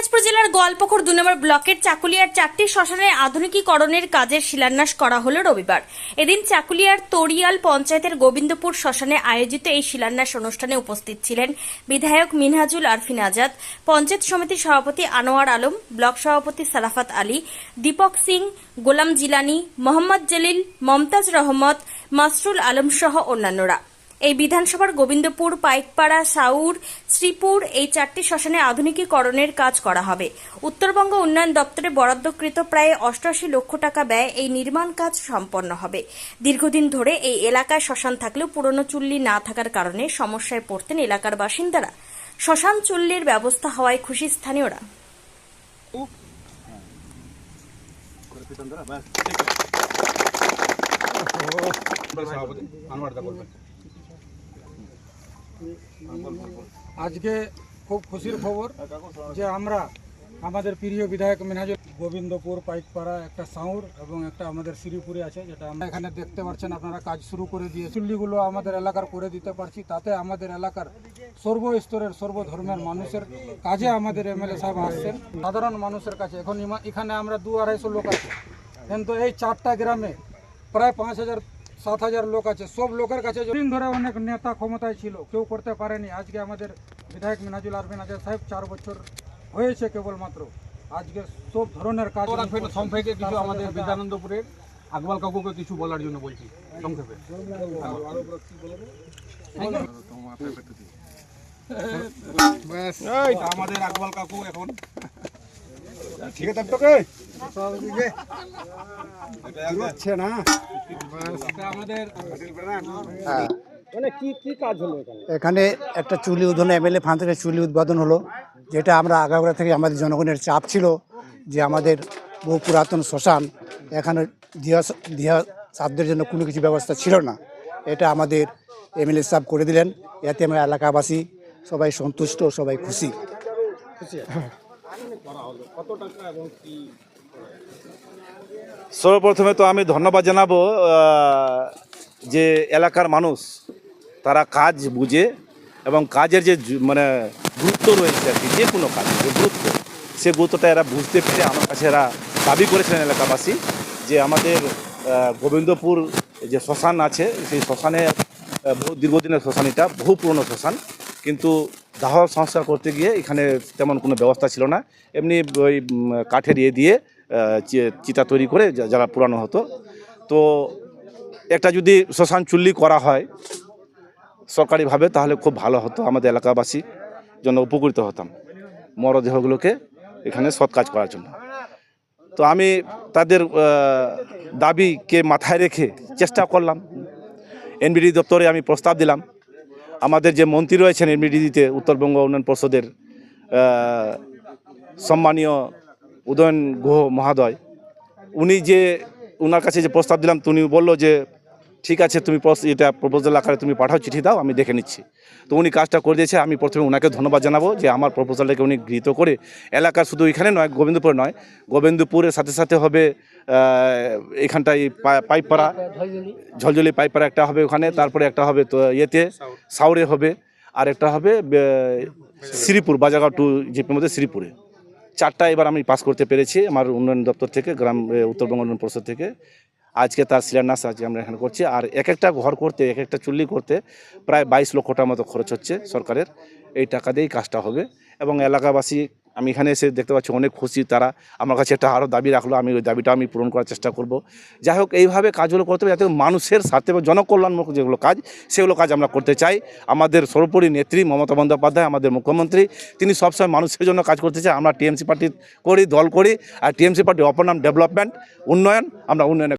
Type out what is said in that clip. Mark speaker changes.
Speaker 1: দিনাজপুর জেলার গোয়ালপুকুর দু নম্বর ব্লকের চাকুলিয়ার চারটি শ্মশানের আধুনিকীকরণের কাজের শিলান্যাস করা হল রবিবার। এদিন চাকুলিয়ার তরিয়াল পঞ্চায়েতের গোবিন্দপুর শ্মশানে আয়োজিত এই শিলান্যাস অনুষ্ঠানে উপস্থিত ছিলেন বিধায়ক মিনহাজুল আরফিন আজাদ, পঞ্চায়েত সমিতির সভাপতি আনোয়ার আলম, ব্লক সভাপতি সারাফাত আলী, দীপক সিং, গোলাম জিলানি, মোহাম্মদ জলিল, মমতাজ রহমত, মাসরুল আলম সহ অন্যান্যরা। এই বিধানসভার গোবিন্দপুর পাইকপাড়া সাউর শ্রীপুর এই চারটি শ্মশানে আধুনিকীকরণের কাজ করা হবে। উত্তরবঙ্গ উন্নয়ন দপ্তরে বরাদ্দকৃত প্রায় অষ্টাশি লক্ষ টাকা ব্যয় এই নির্মাণ কাজ সম্পন্ন হবে। দীর্ঘদিন ধরে এই এলাকায় শ্মশান থাকলেও পুরনো চুল্লি না থাকার কারণে সমস্যায় পড়তেন এলাকার বাসিন্দারা। শ্মশান চুল্লির ব্যবস্থা হওয়ায় খুশি স্থানীয়রা।
Speaker 2: সভাপতি আনোয়ার দা বলবেন।
Speaker 3: আজকে খুব খুশির খবর যে আমরা আমাদের প্রিয় বিধায়ক মিনহাজুল গোবিন্দপুর পাইকপাড়া একটা সাউর এবং একটা আমাদের শ্রীপুরে আছে, যেটা আমরা এখানে দেখতে পাচ্ছেন, আপনারা কাজ শুরু করে দিয়ে চুল্লিগুলো আমাদের এলাকার করে দিতে পারছি, তাতে আমাদের এলাকার সর্বস্তরের, সর্বধর্মের মানুষের কাজে আমাদের এমএলএ সাহেব আসছেন। সাধারণ মানুষের কাছে, এখন এখানে আমরা দু আড়াইশো লোক আছি। কিন্তু এই চারটা গ্রামে প্রায় পাঁচ হাজার সাত হাজার লোক আছে। সব লোকের কাছে দিন ধরে অনেক নেতা ক্ষমতায় ছিল কেউ করতে পারেনি। আজকে আমাদের বিধায়ক মিনাজুল আরবিন আজাদ সাহেব চার বছর হয়েছে কেবলমাত্র। আজকে সব ধরনের কাজ।
Speaker 2: সংক্ষেপে কিছু আমাদের বিদ্যানন্দপুরের আকবাল কাকুকে কিছু বলার জন্য বলছি সংক্ষেপে। আমাদের আকবাল কাকু এখন। ঠিক আছে তোকে?
Speaker 4: এখানে? একটা চুলি উদ্বোধন এমএলএ ফান্ড থেকে চুলি উদ্বোধন হলো যেটা আমরা আগাগোড়া থেকে আমাদের জনগণের চাপ ছিল যে আমাদের বহু পুরাতন শ্মশান এখানে দিয়া দিয়া সাবদের জন্য কোনো কিছু ব্যবস্থা ছিল না। এটা আমাদের এমএলএ সাহেব করে দিলেন এতে আমরা এলাকাবাসী সবাই সন্তুষ্ট সবাই খুশি।
Speaker 5: সর্বপ্রথমে তো আমি ধন্যবাদ জানাব যে এলাকার মানুষ, তারা কাজ বুঝে এবং কাজের যে মানে গুরুত্ব রয়েছে আর কি, যে কোনো কাজ, যে গুরুত্ব, সে গুরুত্বটা এরা বুঝতে পেরে আমার কাছে এরা দাবি করেছিলেন এলাকাবাসী যে আমাদের গোবিন্দপুর যে শ্মশান আছে, সেই শ্মশানে বহু দীর্ঘদিনের শ্মশান এটা বহু পুরনো শ্মশান, কিন্তু দাহ সংস্কার করতে গিয়ে এখানে তেমন কোনো ব্যবস্থা ছিল না। এমনি ওই কাঠের ইয়ে দিয়ে চিতা তৈরি করে যারা পুরানো হতো। তো একটা যদি শ্মশান চুল্লি করা হয় সরকারিভাবে, তাহলে খুব ভালো হতো। আমাদের এলাকাবাসী জন্য উপকৃত হতাম। মরদেহগুলোকে এখানে সৎ কাজ করার জন্য। তো আমি তাদের দাবিকে মাথায় রেখে চেষ্টা করলাম। এনবিডি দপ্তরে আমি প্রস্তাব দিলাম। আমাদের যে মন্ত্রী রয়েছেন এনবিডিতে, উত্তরবঙ্গ উন্নয়ন পর্ষদের সম্মানীয় উদয়ন গুহ মহাদয়, উনি যে ওনার কাছে যে প্রস্তাব দিলাম তুমি বলল যে, ঠিক আছে, তুমি এটা প্রপোজাল আকারে তুমি পাঠাও, চিঠি দাও, আমি দেখে নিচ্ছি। তো উনি কাজটা করে দিয়েছে, আমি প্রথমে ওনাকে ধন্যবাদ জানাব যে আমার প্রপোজালটাকে উনি গৃহীত করে, এলাকার শুধু এখানে নয়, গোবিন্দপুরে নয়, গোবিন্দপুরের সাথে সাথে হবে এখানটায় পা- পাইপপাড়া, ঝলঝলি পাইপপাড়া একটা হবে ওখানে, তারপরে একটা হবে তো ইয়েতে, সাউরে হবে, আর একটা হবে শ্রীপুর বাজারগাঁও টু জিপির মধ্যে শ্রীপুরে। চারটা এবার আমি পাস করতে পেরেছি আমার উন্নয়ন দপ্তর থেকে, গ্রাম উত্তরবঙ্গ উন্নয়ন পরিষদ থেকে। আজকে তার শিলান্যাস আজকে আমরা এখানে করছি। আর এক একটা ঘর করতে এক একটা চুল্লি করতে প্রায় বাইশ লক্ষ মতো খরচ হচ্ছে সরকারের। এই টাকা দিয়েই কাজটা হবে। এবং এলাকাবাসী আমি এখানে এসে দেখতে পাচ্ছি অনেক খুশি তারা আমার কাছে একটা আরও দাবি রাখল, আমি ওই দাবিটা আমি পূরণ করার চেষ্টা করব। যাই হোক, এইভাবে কাজগুলো করতে হবে যাতে মানুষের স্বার্থে এবং জনকল্যাণমূলক যেগুলো কাজ, সেগুলো কাজ আমরা করতে চাই। আমাদের সর্বোপরি নেত্রী মমতা বন্দ্যোপাধ্যায়, আমাদের মুখ্যমন্ত্রী, তিনি সবসময় মানুষের জন্য কাজ করতে চাই আমরা টিএমসি পার্টি করি, দল করি, আর টিএমসি পার্টি অপর নাম ডেভেলপমেন্ট, উন্নয়ন, আমরা উন্নয়নে